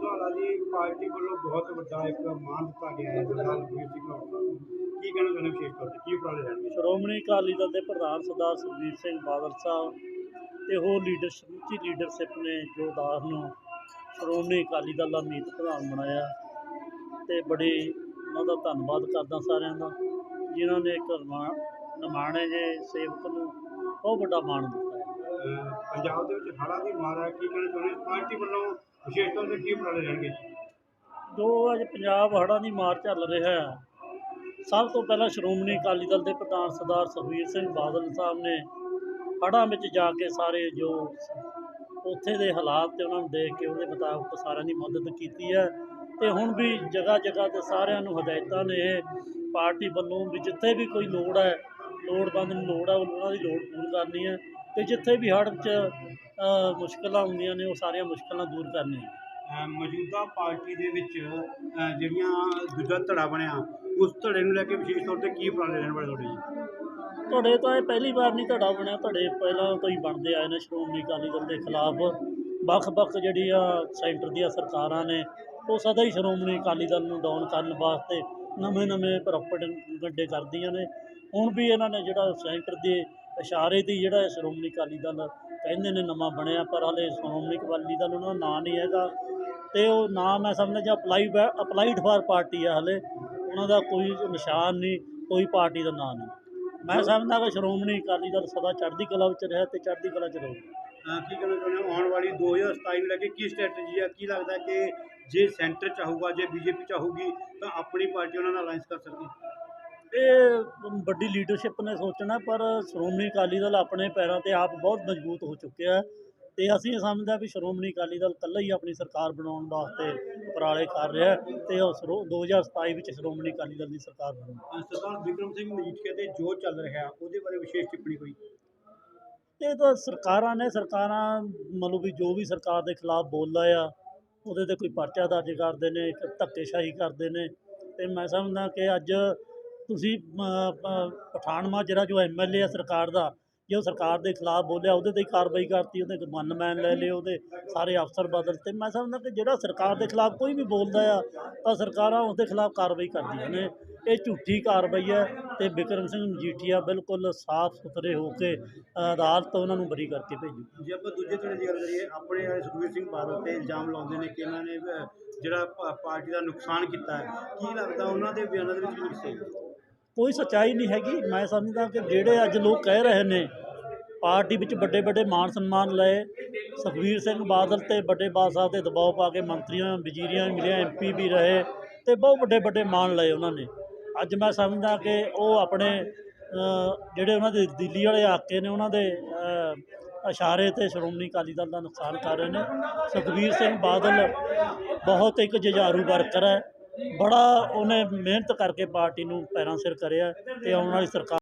ਲੁਧਿਆਣਾ ਦੀ party ਵੱਲੋਂ ਬਹੁਤ ਵੱਡਾ ਇੱਕ ਮਾਨ ਦਿੱਤਾ ਗਿਆ ਹੈ ਸਰਦਾਰ ਲਖਵੀਰ ਸਿੰਘ ਹਲਵਾਲ ਨੂੰ ਕੀ ਕਹਿਣਾ ਚਾਹੁੰਦੇ ਵਿਸ਼ੇਸ਼ ਤੌਰ ਤੇ? ਕੀ ਉਪਰਾਲੇ ਰਹਿਣਗੇ ਸ਼੍ਰੋਮਣੀ ਅਕਾਲੀ ਦਲ ਦੇ ਪ੍ਰਧਾਨ ਸਰਦਾਰ ਸੁਖਬੀਰ ਸਿੰਘ ਬਾਦਲ ਸਾਹਿਬ ਤੇ ਹੋਰ ਲੀਡਰ ਸਮੁੱਚੀ ਲੀਡਰਸ਼ਿਪ ਨੇ ਜੋ ਦਾਸ ਨੂੰ ਸ਼੍ਰੋਮਣੀ ਅਕਾਲੀ ਦਲ ਦਾ ਮੀਤ ਪ੍ਰਧਾਨ ਬਣਾਇਆ ਤੇ ਬੜੀ ਉਹਨਾਂ ਦਾ ਧੰਨਵਾਦ ਕਰਦਾ ਸਾਰਿਆਂ ਦਾ ਜਿਨ੍ਹਾਂ ਨੇ ਇੱਕ ਨਿਮਾ- ਨਿਮਾਣੇ ਜੇ ਸੇਵਕ ਨੂੰ ਬਹੁਤ ਵੱਡਾ ਮਾਣ ਦਿੱਤਾ ਹੈ। ਪੰਜਾਬ ਦੇ ਵਿੱਚ ਹੜ੍ਹਾਂ ਦੀ ਮਾਰ ਹੈ ਕੀ ਕਹਿਣਾ ਚਾਹੁੰਦੇ ਪਾਰਟੀ ਵੱਲੋਂ ਵਿਸ਼ੇਸ਼ ਤੌਰ ਤੇ ਕੀ ਉਪਰਾਲੇ ਰਹਿਣਗੇ ਜੋ ਅੱਜ ਪੰਜਾਬ ਹੜ੍ਹਾਂ ਦੀ ਮਾਰ ਚੱਲ ਰਿਹਾ ਹੈ, ਸਭ ਤੋਂ ਪਹਿਲਾਂ ਸ਼੍ਰੋਮਣੀ ਅਕਾਲੀ ਦਲ ਦੇ ਪ੍ਰਧਾਨ ਸਰਦਾਰ ਸੁਖਬੀਰ ਸਿੰਘ ਬਾਦਲ ਸਾਹਿਬ ਨੇ ਹੜ੍ਹਾਂ ਵਿੱਚ ਜਾ ਕੇ ਸਾਰੇ ਜੋ ਉੱਥੇ ਦੇ ਹਾਲਾਤ ਤੇ ਉਹਨਾਂ ਨੂੰ ਦੇਖ ਕੇ ਉਹਦੇ ਮੁਤਾਬਕ ਸਾਰਿਆਂ ਦੀ ਮਦਦ ਕੀਤੀ ਹੈ ਤੇ ਹੁਣ ਵੀ ਜਗ੍ਹਾ ਜਗ੍ਹਾ ਤੇ ਸਾਰਿਆਂ ਨੂੰ ਹਦਾਇਤਾਂ ਨੇ ਇਹ ਪਾਰਟੀ ਵੱਲੋਂ ਵੀ ਜਿੱਥੇ ਵੀ ਕੋਈ ਲੋੜ ਹੈ, ਲੋੜਵੰਦ ਨੂੰ ਲੋੜ ਹੈ, ਉਹਨਾਂ ਦੀ ਲੋੜ ਪੂਰੀ ਕਰਨੀ ਹੈ ਤੇ ਜਿੱਥੇ ਵੀ ਹੜ੍ਹ 'ਚ ਮੁਸ਼ਕਲਾਂ ਆਉਂਦੀਆਂ ਨੇ ਉਹ ਸਾਰੀਆਂ ਮੁਸ਼ਕਲਾਂ ਦੂਰ ਕਰਨੀਆਂ। ਮੌਜੂਦਾ ਪਾਰਟੀ ਦੇ ਵਿੱਚ ਜਿਹੜੀਆਂ ਦੂਜਾ ਧੜਾ ਬਣਿਆ ਉਸ ਧੜੇ ਨੂੰ ਲੈ ਕੇ ਵਿਸ਼ੇਸ਼ ਤੌਰ ਤੇ ਕੀ ਉਪਰਾਲੇ ਰਹਿਣ ਵਾਲੇ ਤੁਹਾਡੇ ਜੀ? ਤੁਹਾਡੇ ਤਾਂ ਇਹ ਪਹਿਲੀ ਵਾਰ ਨਹੀਂ ਧੜਾ ਬਣਿਆ ਤੁਹਾਡੇ ਪਹਿਲਾਂ ਤੋਂ ਹੀ ਬਣਦੇ ਆਏ ਨੇ ਸ਼੍ਰੋਮਣੀ ਅਕਾਲੀ ਦਲ ਦੇ ਖਿਲਾਫ। ਵੱਖ-ਵੱਖ ਜਿਹੜੀਆਂ ਸੈਂਟਰ ਦੀਆਂ ਸਰਕਾਰਾਂ ਨੇ ਉਹ ਸਦਾ ਹੀ ਸ਼੍ਰੋਮਣੀ ਅਕਾਲੀ ਦਲ ਨੂੰ ਡਾਊਨ ਕਰਨ ਵਾਸਤੇ ਨਵੇਂ-ਨਵੇਂ ਪ੍ਰੋਪਰਟ ਗੱਡੇ ਕਰਦੀਆਂ ਨੇ। ਹੁਣ ਵੀ ਇਹਨਾਂ ਨੇ ਜਿਹੜਾ ਸੈਂਟਰ ਦੇ ਇਸ਼ਾਰੇ ਦੀ ਜਿਹੜਾ ਸ਼੍ਰੋਮਣੀ ਅਕਾਲੀ ਦਲ ਕਹਿੰਦੇ ਨੇ ਨਵਾਂ ਬਣਿਆ, ਪਰ ਹਾਲੇ ਸ਼੍ਰੋਮਣੀ ਅਕਾਲੀ ਦਲ ਉਹਨਾਂ ਦਾ ਨਾਂ ਨਹੀਂ ਹੈਗਾ। ਤੇ ਉਹ ਨਾਮ ਮੈਂ ਸਮਝਦਾ ਜਾਂ ਅਪਲਾਈ ਅਪਲਾਈਡ ਫਾਰ ਪਾਰਟੀ ਆ ਹਲੇ। ਉਹਨਾਂ ਦਾ ਕੋਈ ਨਿਸ਼ਾਨ ਨਹੀਂ, ਕੋਈ ਪਾਰਟੀ ਦਾ ਨਾਂ ਨਹੀਂ। ਮੈਂ ਸਮਝਦਾ ਕਿ ਸ਼੍ਰੋਮਣੀ ਅਕਾਲੀ ਦਲ ਸਦਾ ਚੜ੍ਹਦੀ ਕਲਾ ਵਿੱਚ ਰਿਹਾ ਤੇ ਚੜ੍ਹਦੀ ਕਲਾ 'ਚ ਰਹੂ। ਅਹ ਕੀ ਕਹਿਣਾ ਚਾਹੁੰਦੇ ਹੋ ਆਉਣ ਵਾਲੀ 2027 ਨੂੰ ਲੈ ਕੇ ਕੀ ਸਟ੍ਰੈਟਜੀ ਹੈ ਕੀ ਲੱਗਦਾ ਕਿ ਜੇ ਸੈਂਟਰ ਚਾਹੂਗਾ ਜੇ ਬੀਜੇਪੀ ਚਾਹੂਗੀ ਤਾਂ ਆਪਣੀ ਪਾਰਟੀ ਉਹਨਾਂ ਨਾਲ ਅਲਾਈਅੰਸ ਕਰ ਸਕਦੀ? ਹੈ ਇਹ ਵੱਡੀ ਲੀਡਰਸ਼ਿਪ ਨੇ ਸੋਚਣਾ ਪਰ ਸ਼੍ਰੋਮਣੀ ਅਕਾਲੀ ਦਲ ਆਪਣੇ ਪੈਰਾਂ ਤੇ ਆਪ ਬਹੁਤ ਮਜ਼ਬੂਤ ਹੋ ਚੁੱਕਿਆ ਹੈ ਤੇ ਅਸੀਂ ਇਹ ਸਮਝਦੇ ਵੀ ਸ਼੍ਰੋਮਣੀ ਅਕਾਲੀ ਦਲ ਇਕੱਲਾ ਹੀ ਆਪਣੀ ਸਰਕਾਰ ਬਣਾਉਣ ਵਾਸਤੇ ਉਪਰਾਲੇ ਕਰ ਰਿਹਾ ਤੇ ਉਹ ਸ਼੍ਰੋ- 2027 ਵਿੱਚ ਸ਼੍ਰੋਮਣੀ ਅਕਾਲੀ ਦਲ ਦੀ ਸਰਕਾਰ ਬਣੂ। ਸਰਦਾਰ ਵਿਕਰਮ ਸਿੰਘ ਮਜੀਠੀਆ ਤੇ ਜੋ ਚੱਲ ਰਿਹਾ ਉਹਦੇ ਬਾਰੇ ਵਿਸ਼ੇਸ਼ ਟਿੱਪਣੀ ਕੋਈ? ਇਹ ਤਾਂ ਸਰਕਾਰਾਂ ਨੇ ਸਰਕਾਰਾਂ ਮਤਲਬ ਵੀ ਜੋ ਵੀ ਸਰਕਾਰ ਦੇ ਖਿਲਾਫ ਬੋਲਦਾ ਆ ਉਹਦੇ ਤੇ ਕੋਈ ਪਰਚਾ ਦਰਜ ਕਰਦੇ ਨੇ ਧੱਕੇਸ਼ਾਹੀ ਕਰਦੇ ਨੇ ਤੇ ਮੈਂ ਸਮਝਦਾ ਕਿ ਅੱਜ ਤੁਸੀਂ ਅ, ਜਿਹੜਾ ਪਠਾਨ ਮਾਜਰਾ ਜੋ ਐਮਐਲਏ ਆ ਸਰਕਾਰ ਦਾ ਜੇ ਉਹ ਸਰਕਾਰ ਦੇ ਖਿਲਾਫ ਬੋਲਿਆ ਉਹਦੇ ਤੇ ਹੀ ਕਾਰਵਾਈ ਕਰਤੀ ਉਹਦੇ ਗਨਮੈਨ ਲੈ ਲਏ ਉਹਦੇ ਸਾਰੇ ਅਫਸਰ ਬਦਲ ਤੇ। ਮੈਂ ਸਮਝਦਾ ਕਿ ਜਿਹੜਾ ਸਰਕਾਰ ਦੇ ਖਿਲਾਫ ਕੋਈ ਵੀ ਬੋਲਦਾ ਆ ਤਾਂ ਸਰਕਾਰਾਂ ਉਸ ਖਿਲਾਫ ਕਾਰਵਾਈ ਕਰਦੀਆਂ ਨੇ। ਇਹ ਝੂਠੀ ਕਾਰਵਾਈ ਹੈ ਤੇ ਬਿਕਰਮ ਸਿੰਘ ਮਜੀਠੀਆ ਬਿਲਕੁਲ ਸਾਫ਼ ਸੁਥਰੇ ਹੋ ਕੇ ਅ, ਅਦਾਲਤ ਉਹਨਾਂ ਨੂੰ ਬਰੀ ਕਰਕੇ ਭੇਜੂ। ਜੇ ਆਪਾਂ ਦੂਜੇ ਧੜੇ ਦੀ ਗੱਲ ਕਰੀਏ ਆਪਣੇ ਵਾਲੇ ਸੁਖਬੀਰ ਸਿੰਘ ਬਾਦਲ ਤੇ ਇਲਜ਼ਾਮ ਲਾਉਂਦੇ ਨੇ ਕਿ ਇਹਨਾਂ ਨੇ ਜਿਹੜਾ ਪਾਰਟੀ ਦਾ ਨੁਕਸਾਨ ਕੀਤਾ ਕੀ ਲੱਗਦਾ ਉਹਨਾਂ ਦੇ ਬਿਆਨਾਂ ਦੇ ਵਿੱਚ ਵੀ ਸਹੀ ਕੋਈ ਸੱਚਾਈ ਨਹੀਂ ਹੈਗੀ। ਮੈਂ ਸਮਝਦਾ ਕਿ ਜਿਹੜੇ ਅੱਜ ਲੋਕ ਕਹਿ ਰਹੇ ਨੇ, ਪਾਰਟੀ ਵਿੱਚ ਵੱਡੇ ਵੱਡੇ ਮਾਨ ਸਨਮਾਨ ਲਏ, ਸੁਖਬੀਰ ਸਿੰਘ ਬਾਦਲ ਤੇ ਵੱਡੇ ਬਾਦ ਸਾਹਿਬ ਤੇ ਦਬਾਅ ਪਾ ਕੇ ਮੰਤਰੀਆਂ, ਵਜ਼ੀਰੀਆਂ ਵੀ ਮਿਲਿਆ ਐਮਪੀ ਵੀ ਰਹੇ ਤੇ ਬਹੁਤ ਵੱਡੇ ਵੱਡੇ ਮਾਨ ਲਏ ਉਹਨਾਂ ਨੇ। ਅੱਜ ਮੈਂ ਸਮਝਦਾ ਕਿ ਉਹ ਆਪਣੇ ਜਿਹੜੇ ਉਹਨਾਂ ਦੇ ਦਿੱਲੀ ਵਾਲੇ ਆਕੇ ਨੇ, ਉਹਨਾਂ ਦੇ ਇਸ਼ਾਰੇ ਤੇ ਸ਼੍ਰੋਮਣੀ ਅਕਾਲੀ ਦਲ ਦਾ ਨੁਕਸਾਨ ਕਰ ਰਹੇ ਨੇ। ਸੁਖਬੀਰ ਸਿੰਘ ਬਾਦਲ ਬਹੁਤ ਇੱਕ ਜੁਝਾਰੂ ਵਰਕਰ ਹੈ। ਬੜਾ ਉਹਨੇ ਮਿਹਨਤ ਕਰਕੇ ਪਾਰਟੀ ਨੂੰ ਪੈਰਾਂ ਸਿਰ ਕਰਿਆ ਤੇ ਆਉਣ ਵਾਲੀ ਸਰਕਾਰ